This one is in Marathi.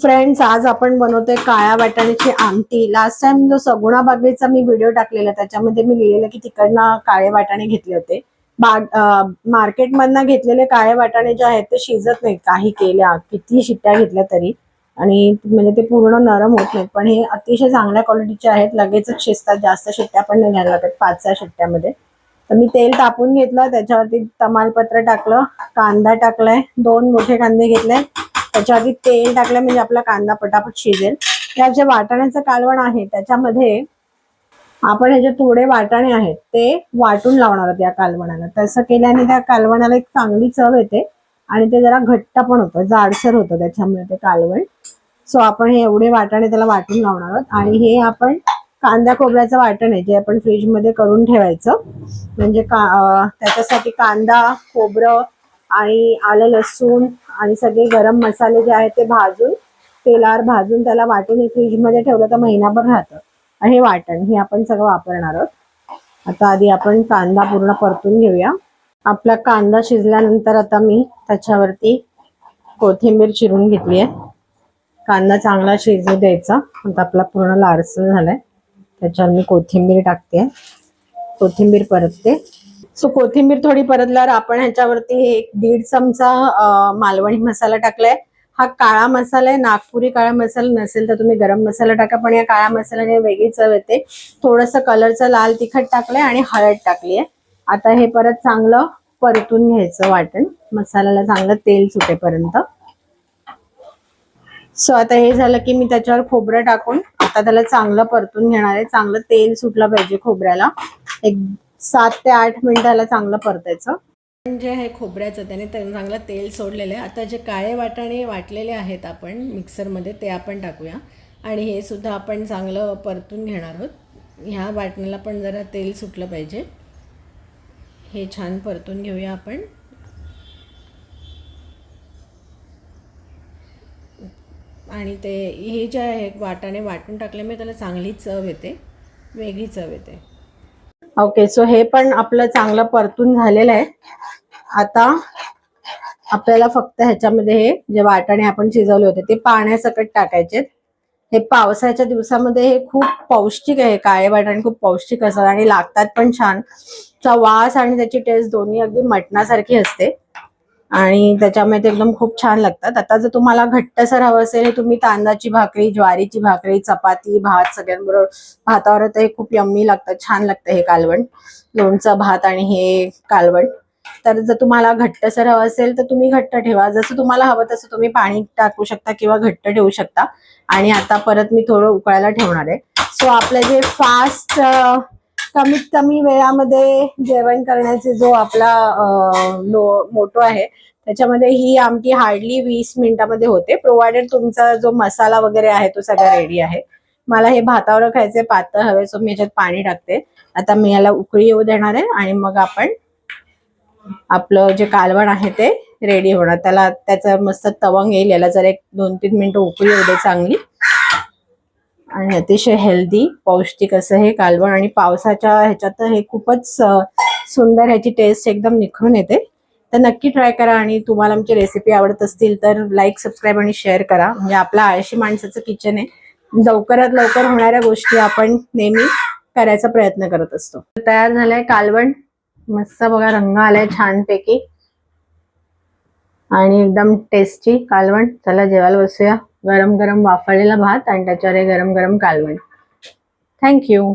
फ्रेंड्स आज आपण बनवतोय काळ्या वाटाण्याची आमटी. लास्ट टाइम जो सगुणा बागेचा मी व्हिडिओ टाकलेला त्याच्यामध्ये मी लिहिलेलं की तिकडनं काळे वाटाणे घेतले होते. बाग मार्केटमधनं घेतलेले काळे वाटाणे जे आहेत ते शिजत नाहीत. काही केल्या किती शिट्ट्या घेतल्या तरी. आणि म्हणजे ते पूर्ण नरम होत नाहीत. पण हे अतिशय चांगल्या क्वालिटीचे आहेत. लगेचच शिजतात. जास्त शिट्ट्या पण नाही घ्यायला लागत पाच सहा शिट्ट्यामध्ये. तर मी तेल तापून घेतलं. त्याच्यावरती तमालपत्र टाकलं. कांदा टाकलाय. दोन मोठे कांदे घेतले. त्याच्या आधी तेल टाकलं म्हणजे आपला कांदा पटापट शिजेल. त्या जे वाटाण्याचं कालवण आहे त्याच्यामध्ये आपण हे जे थोडे वाटाणे आहेत ते वाटून लावणार आहोत या कालवणाला. तसं केल्याने त्या कालवणाला एक चांगली चव येते आणि ते जरा घट्ट पण होतं जाडसर होतं त्याच्यामुळे ते कालवण. सो आपण हे एवढे वाटाणे त्याला वाटून लावणार आहोत आणि हे आपण कांदा खोबऱ्याचं वाटण आहे जे आपण फ्रीजमध्ये करून ठेवायचं. म्हणजे का त्याच्यासाठी कांदा खोबरं आणि आलं लसूण आणि सगळे गरम मसाले जे आहेत ते भाजून तेलावर भाजून त्याला वाटून हे फ्रीजमध्ये ठेवलं तर महिनाभर राहतं. आणि हे वाटण हे आपण सगळं वापरणार आहोत. आता आधी आपण कांदा पूर्ण परतून घेऊया. आपला कांदा शिजल्यानंतर आता मी त्याच्यावरती कोथिंबीर चिरून घेतली आहे. कांदा चांगला शिजू द्यायचा. आता आपला पूर्ण लालसर झालाय. त्याच्यावर मी कोथिंबीर टाकते. कोथिंबीर परतते. सो कोथिंबीर थोडी परतल्यावर आपण ह्याच्यावरती एक दीड चमचा मालवणी मसाला टाकलाय. हा काळा मसाला आहे नागपुरी काळा मसाला नसेल तर तुम्ही गरम मसाला टाका पण या काळ्या मसाल्याने वेगळी चव येते. थोडस कलरचं लाल तिखट टाकलंय आणि हळद टाकली आहे आता हे परत चांगलं परतून घ्यायचं वाटण. मसाल्याला चांगलं तेल सुटेपर्यंत. सो आता हे झालं की मी त्याच्यावर खोबरं टाकून आता त्याला चांगलं परतून घेणार आहे. चांगलं तेल सुटलं पाहिजे खोबऱ्याला. एक सात ते आठ मिनिटाला चांगलं परतायचं. म्हणजे जे आहे खोबऱ्याचं त्याने चांगलं तेल सोडलेलं आहे. आता जे काळे वाटाणे वाटलेले आहेत आपण मिक्सरमध्ये ते आपण टाकूया. आणि हे सुद्धा आपण चांगलं परतून घेणार आहोत. ह्या वाटण्याला पण जरा तेल सुटलं पाहिजे. हे छान परतून घेऊया आपण. आणि ते हे जे आहे वाटाणे वाटून टाकल्यामुळे त्याला चांगली चव येते. वेगळी चव येते. ओके सो हे पण आपलं चांगलं परतून झालेलं आहे. आता आपल्याला फक्त ह्याच्यामध्ये हे जे वाटाणे आपण शिजवले होते ते पाण्यासकट टाकायचे हे पावसाच्या दिवसामध्ये हे खूप पौष्टिक आहे काळे वाटाणे खूप पौष्टिक असतात आणि लागतात पण छान. चा वास आणि त्याची टेस्ट दोन्ही अगदी मटणासारखी असते. आणि त्याच्यामुळे ते एकदम खूप छान लागतात. आता जर तुम्हाला घट्टसर हवं असेल तुम्ही तांदळाची भाकरी ज्वारीची भाकरी चपाती भात सगळ्यांबरोबर भातावर तर हे खूप यम्मी लागतं छान लागतं हे कालवण. लोणचं भात आणि हे कालवण. तर जर तुम्हाला घट्टसर हवं असेल तर तुम्ही घट्ट ठेवा. जसं तुम्हाला हवं तसं तुम्ही पाणी टाकू शकता किंवा घट्ट ठेवू शकता. आणि आता परत मी थोडं उकळायला ठेवणार आहे. सो आपलं जे फास्ट कमीत कमी वेळामध्ये जेवण करण्याचे जो आपला मोठो मोटो आहे त्याच्यामध्ये ही आमटी हार्डली वीस मिनिटामध्ये होते. प्रोव्हायडेड तुमचा जो मसाला वगैरे आहे तो सगळा रेडी आहे. मला हे भातावर खायचे पातळ हवे सो मी याच्यात पाणी टाकते. आता मी याला उकळी येऊ देणार आहे आणि मग आपण आपलं जे कालवण आहे ते रेडी होणार. त्याला त्याचा मस्त तवंग येईल याला जर एक दोन तीन मिनिटं उकळी येऊ दे चांगली. आणि अतिशय हेल्दी पौष्टिक असं हे कालवण आणि पावसाच्या ह्याच्यात हे खूपच सुंदर ह्याची टेस्ट एकदम निखरून येते. तर नक्की ट्राय करा आणि तुम्हाला आमची रेसिपी आवडत असतील तर लाईक सबस्क्राईब आणि शेअर करा. म्हणजे आपलं आळशी माणसाचं किचन आहे. लवकरात लवकर होणाऱ्या गोष्टी आपण नेहमी करायचा प्रयत्न करत असतो. तयार झालंय कालवण. मस्त बघा रंग आलाय छानपैकी. आणि एकदम टेस्टी कालवण. चला जेवायला बसूया. गरम गरम वाफळलेला भात आणि त्याच्यावर हे गरम गरम कालवण थँक्यू